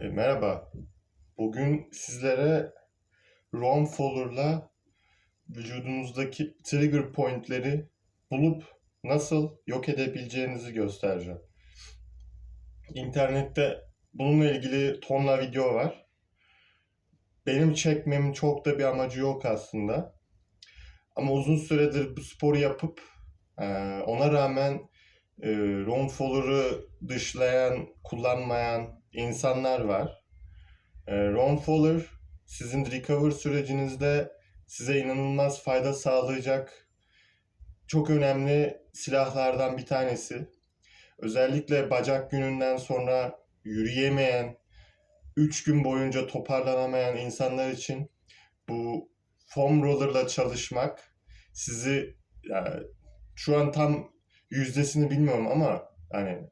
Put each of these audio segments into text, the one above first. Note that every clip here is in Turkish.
E, merhaba. Bugün sizlere ROM Foller'la vücudunuzdaki trigger pointleri bulup nasıl yok edebileceğinizi göstereceğim. İnternette bununla ilgili tonla video var. Benim çekmemin çok da bir amacı yok aslında. Ama uzun süredir bu sporu yapıp e, ona rağmen e, ROM Foller'ı dışlayan, kullanmayan insanlar var. E, Ron Fowler sizin recover sürecinizde size inanılmaz fayda sağlayacak çok önemli silahlardan bir tanesi. Özellikle bacak gününden sonra yürüyemeyen, 3 gün boyunca toparlanamayan insanlar için bu foam roller'la çalışmak sizi yani şu an tam yüzdesini bilmiyorum ama hani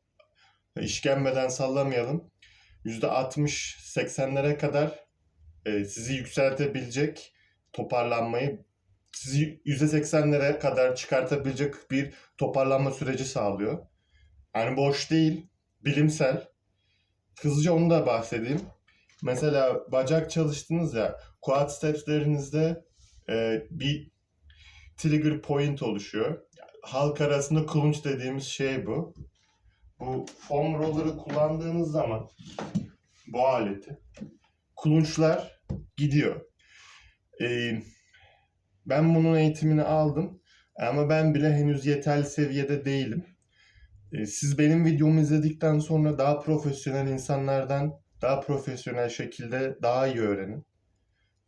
işkembeden sallamayalım. %60-80'lere kadar e, sizi yükseltebilecek toparlanmayı sizi %80'lere kadar çıkartabilecek bir toparlanma süreci sağlıyor. Yani boş değil, bilimsel. Hızlıca onu da bahsedeyim. Mesela bacak çalıştınız ya, quad stepslerinizde e, bir trigger point oluşuyor. Halk arasında kulunç dediğimiz şey bu. Bu foam roller'ı kullandığınız zaman bu aleti kulunçlar gidiyor. Ee, ben bunun eğitimini aldım ama ben bile henüz yeterli seviyede değilim. Ee, siz benim videomu izledikten sonra daha profesyonel insanlardan daha profesyonel şekilde daha iyi öğrenin.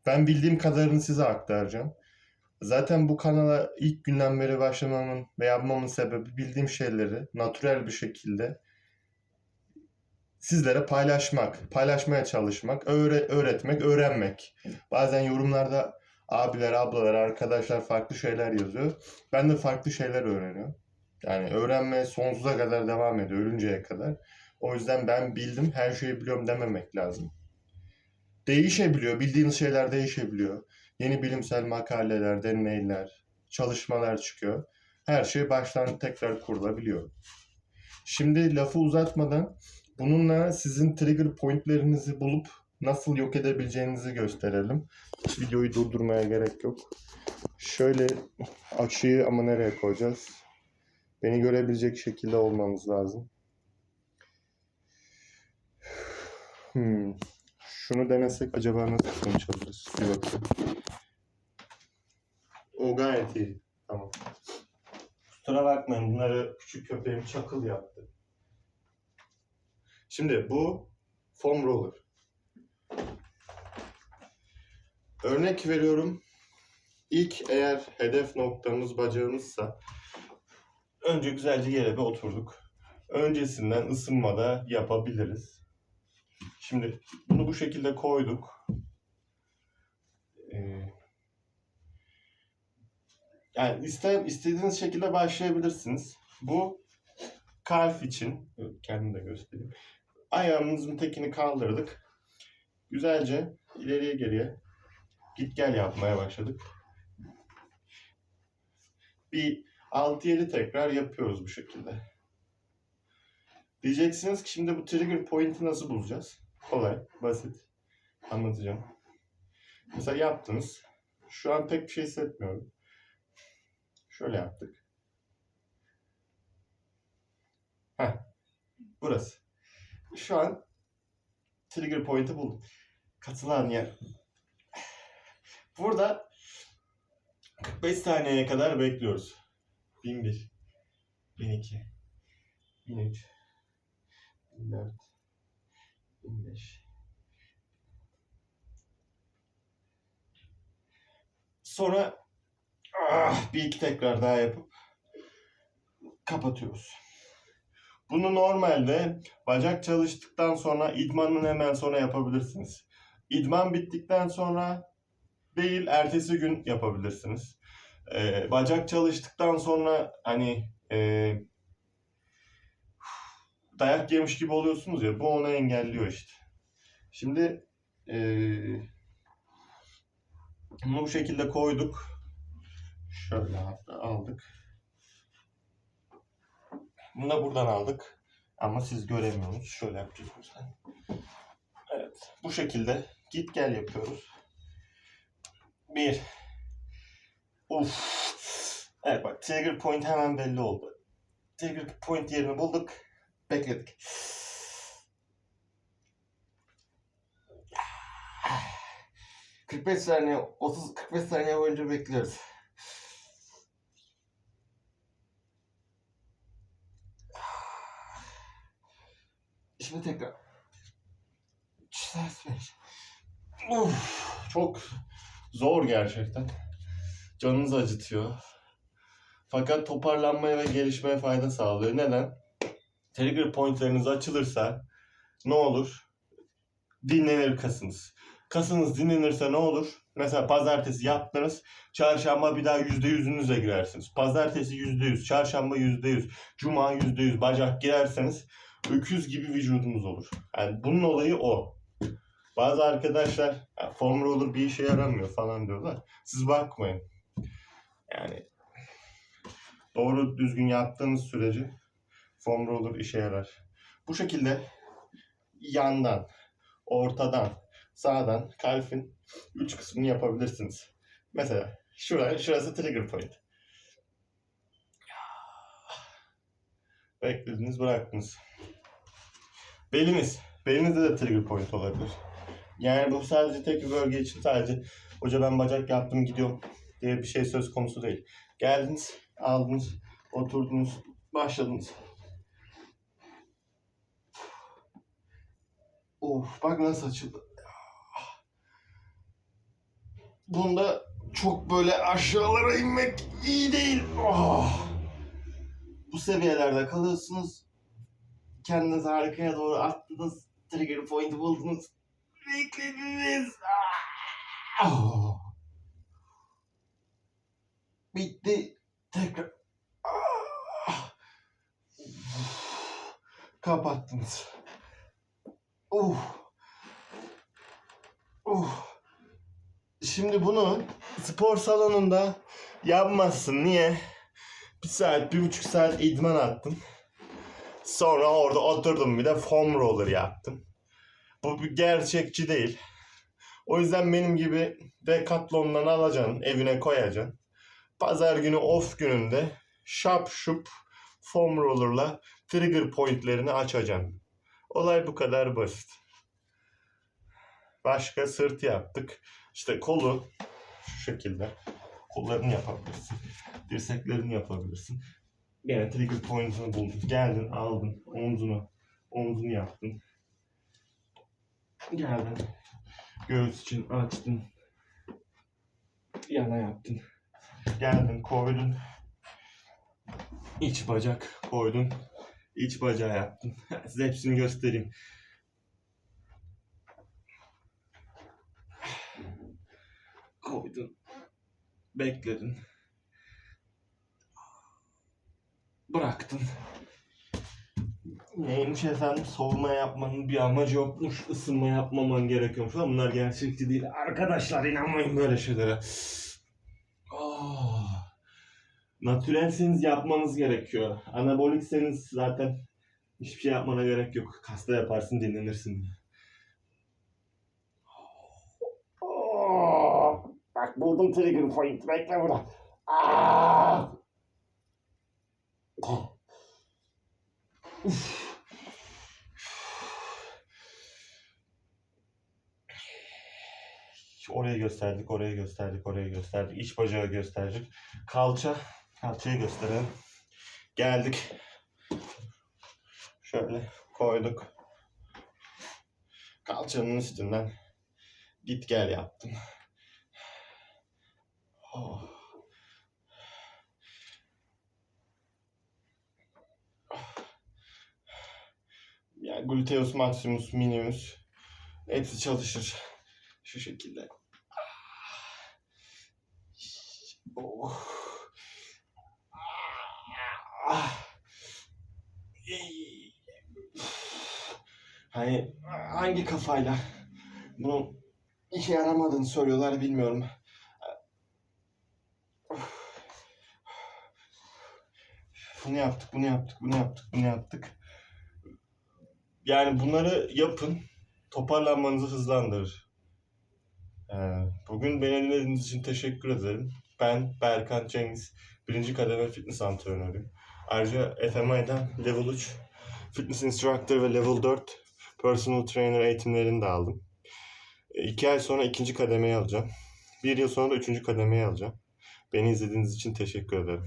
Ben bildiğim kadarını size aktaracağım. Zaten bu kanala ilk günden beri başlamamın ve yapmamın sebebi bildiğim şeyleri natürel bir şekilde sizlere paylaşmak, paylaşmaya çalışmak, öğre- öğretmek, öğrenmek. Bazen yorumlarda abiler, ablalar, arkadaşlar farklı şeyler yazıyor. Ben de farklı şeyler öğreniyorum. Yani öğrenmeye sonsuza kadar devam ediyor, ölünceye kadar. O yüzden ben bildim, her şeyi biliyorum dememek lazım. Değişebiliyor, bildiğiniz şeyler değişebiliyor. Yeni bilimsel makaleler, deneyler, çalışmalar çıkıyor. Her şey baştan tekrar kurulabiliyor. Şimdi lafı uzatmadan bununla sizin trigger pointlerinizi bulup nasıl yok edebileceğinizi gösterelim. Videoyu durdurmaya gerek yok. Şöyle açıyı ama nereye koyacağız? Beni görebilecek şekilde olmamız lazım. Hmm. Şunu denesek acaba nasıl sonuç alırız? Bir bakalım. O gayet iyi. Tamam. Kusura bakmayın bunları küçük köpeğim çakıl yaptı. Şimdi bu foam roller. Örnek veriyorum. İlk eğer hedef noktamız bacağımızsa önce güzelce yere bir oturduk. Öncesinden ısınmada yapabiliriz. Şimdi bunu bu şekilde koyduk. Ee, yani iste, istediğiniz şekilde başlayabilirsiniz. Bu kalf için, kendim de göstereyim. Ayağımızın tekini kaldırdık. Güzelce ileriye geriye git gel yapmaya başladık. Bir 6-7 tekrar yapıyoruz bu şekilde. Diyeceksiniz ki şimdi bu trigger point'i nasıl bulacağız? Kolay, basit. Anlatacağım. Mesela yaptınız. Şu an pek bir şey hissetmiyorum. Şöyle yaptık. Heh. Burası. Şu an trigger point'i buldum. Katılan yer. Burada 45 saniyeye kadar bekliyoruz. 1001, 1002, 1003, 1004, 1005. Sonra ah, bir iki tekrar daha yapıp kapatıyoruz. Bunu normalde bacak çalıştıktan sonra idmanın hemen sonra yapabilirsiniz. İdman bittikten sonra değil ertesi gün yapabilirsiniz. Ee, bacak çalıştıktan sonra hani e, dayak yemiş gibi oluyorsunuz ya bu onu engelliyor işte. Şimdi e, bunu bu şekilde koyduk. Şöyle hatta aldık. Bunu da buradan aldık. Ama siz göremiyorsunuz. Şöyle yapacağız mesela. Bu şekilde git gel yapıyoruz. Bir. Uf. Evet bak trigger point hemen belli oldu. Trigger point yerini bulduk. Bekledik. ...45 saniye, 30-45 saniye boyunca bekliyoruz. Şimdi tekrar. Uf, çok zor gerçekten. Canınızı acıtıyor. Fakat toparlanmaya ve gelişmeye fayda sağlıyor. Neden? Trigger pointleriniz açılırsa ne olur? Dinlenir kasınız. Kasınız dinlenirse ne olur? Mesela pazartesi yaptınız. Çarşamba bir daha yüzde yüzünüze girersiniz. Pazartesi yüzde yüz, çarşamba yüzde yüz, cuma yüzde yüz bacak girerseniz öküz gibi vücudunuz olur. Yani bunun olayı o. Bazı arkadaşlar "Ya foam roller bir işe yaramıyor falan diyorlar. Siz bakmayın. Yani doğru düzgün yaptığınız sürece foam roller işe yarar. Bu şekilde yandan, ortadan, sağdan kalfin üç kısmını yapabilirsiniz. Mesela şuraya, şurası trigger point. Beklediniz, bıraktınız. Beliniz. Belinizde de trigger point olabilir. Yani bu sadece tek bir bölge için sadece hoca ben bacak yaptım gidiyorum diye bir şey söz konusu değil. Geldiniz, aldınız, oturdunuz, başladınız. Of bak nasıl açıldı. Bunda çok böyle aşağılara inmek iyi değil. Oh. Bu seviyelerde kalıyorsunuz. Kendinizi arkaya doğru attınız. Trigger point'i buldunuz. Beklediniz. Ah. Bitti. Tekrar. Ah. Kapattınız. Uh. Uh. Şimdi bunu spor salonunda yapmazsın. Niye? Bir saat, bir buçuk saat idman attım. Sonra orada oturdum bir de foam roller yaptım. Bu bir gerçekçi değil. O yüzden benim gibi Decathlon'dan alacaksın, evine koyacaksın. Pazar günü off gününde şap şup foam roller'la trigger pointlerini açacaksın. Olay bu kadar basit. Başka sırt yaptık. İşte kolu şu şekilde. Kollarını yapabilirsin. Dirseklerini yapabilirsin. Gene trigger point'ını buldun. Geldin aldın omzunu. Omzunu yaptın. Geldin. Göğüs için açtın. Yana yaptın. Geldin koydun. İç bacak koydun. İç bacağı yaptın. Size hepsini göstereyim. Koydun. Bekledin. Bıraktın. Neymiş efendim soğuma yapmanın bir amacı yokmuş. ısınma yapmaman gerekiyormuş. Ama bunlar gerçekçi değil. Arkadaşlar inanmayın böyle şeylere. Oh. Natürelseniz yapmanız gerekiyor. Anabolikseniz zaten hiçbir şey yapmana gerek yok. Kasta yaparsın dinlenirsin. Oh. Bak buldum trigger point. Bekle burada. Ah. Uf. Oraya gösterdik, oraya gösterdik, oraya gösterdik. İç bacağı gösterdik. Kalça, kalçayı gösterelim. Geldik. Şöyle koyduk. Kalçanın üstünden git gel yaptım. Oh. Yani gluteus maximus minimus hepsi çalışır. Şu şekilde. Oh. Hani hangi kafayla bunun işe yaramadığını söylüyorlar bilmiyorum. Bunu yaptık, bunu yaptık, bunu yaptık, bunu yaptık. Yani bunları yapın. toparlanmanızı hızlandırır. Ee, bugün beni dinlediğiniz için teşekkür ederim. Ben Berkan Cengiz, birinci kademe fitness antrenörüyüm. Ayrıca FMI'den Level 3 Fitness Instructor ve Level 4 Personal Trainer eğitimlerini de aldım. E, İki ay sonra ikinci kademeyi alacağım. Bir yıl sonra da üçüncü kademeyi alacağım. Beni izlediğiniz için teşekkür ederim.